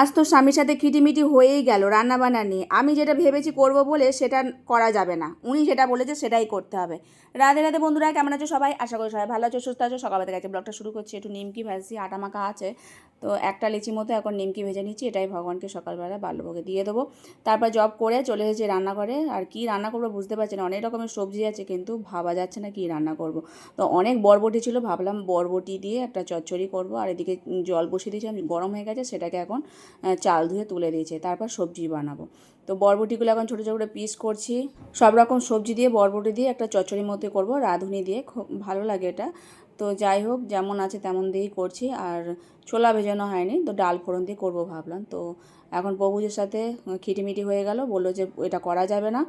আজ তো স্বামীর সাথে খিটিমিটি হয়েই গেল রান্নাবান্না নিয়ে। আমি যেটা ভেবেছি করব বলে সেটা করা যাবে না। উনি যেটা বলেছে সেটাই করতে হবে। রাধে রাধে বন্ধুরা, কেমন আছো সবাই? আশা করি সবাই ভালো আছো, সুস্থ আছো। সকালবেলা গেছে ব্লগটা শুরু করছি। একটু নিমকি ভাজছি, আটা মাখা আছে। তো একটা লিচি মতো এখন নিমকি ভেজে নিচ্ছি। এটাই ভগবানকে সকালবেলা বাল্যভোগে দিয়ে দেবো। তারপর জব করে চলে এসেছি রান্নাঘরে। আর কি রান্না করব বুঝতে পারছি না। অনেক রকমের সবজি আছে কিন্তু ভাবা যাচ্ছে না কি রান্না করব। তো অনেক বরবটি ছিল, ভাবলাম বরবটি দিয়ে একটা চচ্চড়ি করব। আর এদিকে জল বসিয়ে দিয়েছিলাম গরম হয়ে গেছে, সেটাকে এখন চাল ধুয়ে তুলে দিয়েছে তারপর সবজি বানাবো। তো বরবটিগুলো এখন ছোটো ছোটো করে পিস করছি। সব রকম সবজি দিয়ে বরবটি দিয়ে একটা চচ্চড়ির মধ্যে করব রাঁধুনি দিয়ে খুব ভালো লাগে এটা। তো যাই হোক যেমন আছে তেমন দিয়েই করছি আর ছোলা ভেজানো হয়নি তো ডাল ফোড়ন দিয়ে করব ভাবলাম। তো এখন প্রভুজের সাথে খিটিমিটি হয়ে গেল বলল যে এটা করা যাবে না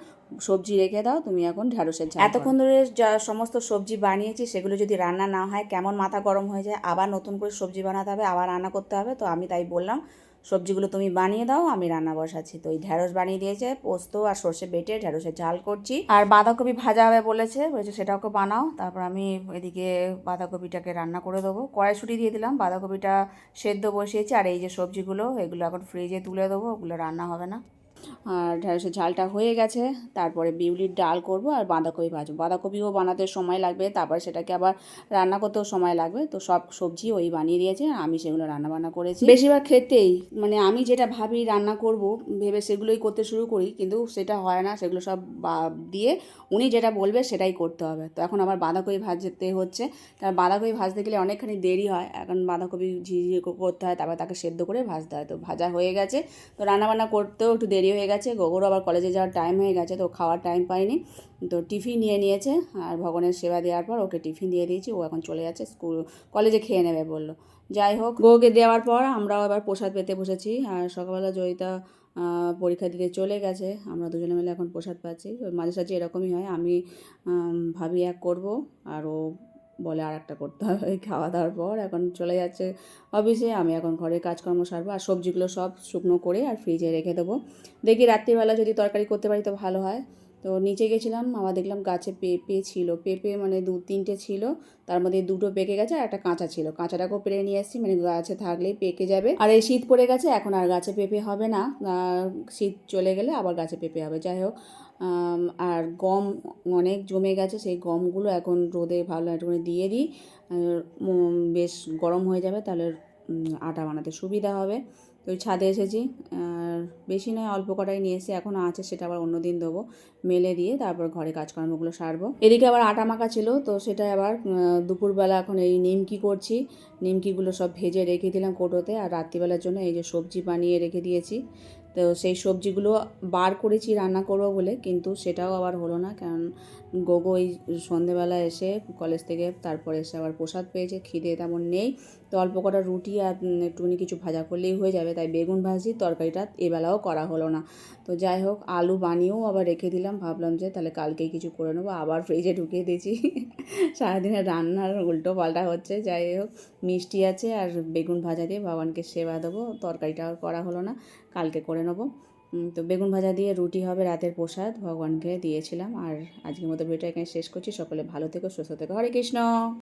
সবজি রেখে দাও তুমি এখন ঢ্যাঁড়সের ঝাল এতক্ষণ ধরে যা সমস্ত সবজি বানিয়েছি সেগুলো যদি রান্না না হয় কেমন মাথা গরম হয়ে যায় আবার নতুন করে সবজি বানাতে হবে আবার রান্না করতে হবে তো আমি তাই বললাম সবজিগুলো তুমি বানিয়ে দাও, আমি রান্না বসাচ্ছি। তো ওই ঢ্যাঁড়স বানিয়ে দিয়েছে, পোস্ত আর সর্ষে বেটে ঢ্যাঁড়সের ঝাল করছি। আর বাঁধাকপি ভাজা হবে বলেছে বলেছে সেটাকে বানাও, তারপর আমি এদিকে বাঁধাকপিটাকে রান্না করে দেবো। কড়াইশুটি দিয়ে দিলাম, বাঁধাকপিটা সেদ্ধ বসিয়েছি, আর এই যে সবজিগুলো, এগুলো এখন ফ্রিজে তুলে দেবো, ওগুলো রান্না হবে না। আর ঢ্যাঁড়সের ঝালটা হয়ে গেছে। তারপরে বিউলির ডাল করব আর বাঁধাকপি ভাজবো। বাঁধাকপিও বানাতে সময় লাগবে, তারপরে সেটাকে আবার রান্না করতেও সময় লাগবে। তো সব সবজি ওই বানিয়ে দিয়েছে, আমি সেগুলো রান্না বান্না করেছি। বেশিরভাগ ক্ষেত্রেই মানে আমি যেটা ভাবি রান্না করব, ভেবে সেগুলোই করতে শুরু করি, কিন্তু সেটা হয় না, সেগুলো সব দিয়ে উনি যেটা বলবে সেটাই করতে হবে। তো এখন আবার বাঁধাকপি ভাজতে হচ্ছে। কারণ বাঁধাকপি ভাজতে গেলে অনেকখানি দেরি হয়। এখন বাঁধাকপি ঝিঝিয়ে করতে হয়, তারপর তাকে সেদ্ধ করে ভাজতে হয়। তো ভাজা হয়ে গেছে। তো রান্নাবান্না করতেও একটু দেরি হয়ে গেছে। গোগরও আবার কলেজে যাওয়ার টাইম হয়ে গেছে, তো খাওয়ার টাইম পাইনি। তো টিফিন নিয়ে নিয়েছে আর ভগবানের সেবা দেওয়ার পর ওকে টিফিন দিয়ে দিয়েছি, ও এখন চলে যাচ্ছে স্কুল, কলেজে খেয়ে নেবে বলল। যাই হোক গোকে দেওয়ার পর আমরাও আবার প্রসাদ পেতে বসেছি আর সকালবেলা জয়িতা পরীক্ষা দিতে চলে গেছে, আমরা দুজনে মিলে এখন প্রসাদ পাচ্ছি। মাঝে সাঝে এরকমই হয়, আমি ভাবি এক করব আর ও বলে আর একটা করতে হবে। খাওয়া দাওয়ার পর এখন চলে যাচ্ছে অফিসে আমি এখন ঘরে কাজকর্ম সারবো আর সবজিগুলো সব শুকনো করে আর ফ্রিজে রেখে দেবো। দেখি রাত্রিবেলা যদি তরকারি করতে পারি তো ভালো হয়। তো নিচে গেছিলাম আবার দেখলাম গাছে পেঁপে ছিল পেঁপে মানে দু, তিনটে ছিল, তার মধ্যে দুটো পেকে গেছে আর একটা কাঁচা ছিল। কাঁচাটাকেও পেরে নিয়ে এসেছি মানে গাছে থাকলেই পেকে যাবে। আর এই শীত পড়ে গেছে, এখন আর গাছে পেঁপে হবে না। শীত চলে গেলে আবার গাছে পেঁপে হবে। যাই হোক আর গম অনেক জমে গেছে, সেই গমগুলো এখন রোদে ভালো একটুখানি দিয়ে দিই। বেশ গরম হয়ে যাবে, তাহলে আটা বানাতে সুবিধা হবে। তো ছাদে এসেছি বেশি নয়, অল্প কটাই নিয়ে এসে এখন আছে, সেটা আবার অন্য দিন দেবো। মেলে দিয়ে তারপর ঘরে কাজকর্মগুলো সারবো। এদিকে আবার আটা মাখা ছিল, তো সেটা আবার দুপুরবেলা এখন এই নিমকি করছি। নিমকিগুলো সব ভেজে রেখে দিলাম কোটোতে, আর রাত্রিবেলার জন্য এই যে সবজি বানিয়ে রেখে দিয়েছি। তো সেই সবজিগুলো বার করেছি, রান্না করব বলে, কিন্তু সেটাও আবার হলো না। কারণ গোগো এই সন্ধেবেলা এসে কলেজ থেকে তারপরে এসে আবার প্রসাদ পেয়েছে, খিদে তেমন নেই। তো অল্প কটা রুটি আর একটুখানি কিছু ভাজা করলেই হয়ে যাবে, তাই বেগুন ভাজি তরকারিটা এবেলাও করা হলো না। তো যাই হোক, আলু বানিয়েও আবার রেখে দিলাম, ভাবলাম যে তাহলে কালকেই কিছু করে নেব, আবার ফ্রিজে ঢুকিয়ে দিয়েছি। সারাদিনের রান্নার উল্টো পাল্টা হচ্ছে, যাই হোক, মিষ্টি আছে আর বেগুন ভাজা দিয়ে ভগবানকে সেবা দেবো তরকারিটা করা হলো না, কালকে করে নেব। তো বেগুন ভাজা দিয়ে রুটি হবে রাতের প্রসাদ, ভগবানকে দিয়েছিলাম। আর আজকের মতো ভিডিওটা এখানে শেষ করছি। সকলে ভালো থেকো, সুস্থ থেকো। হরে কৃষ্ণ!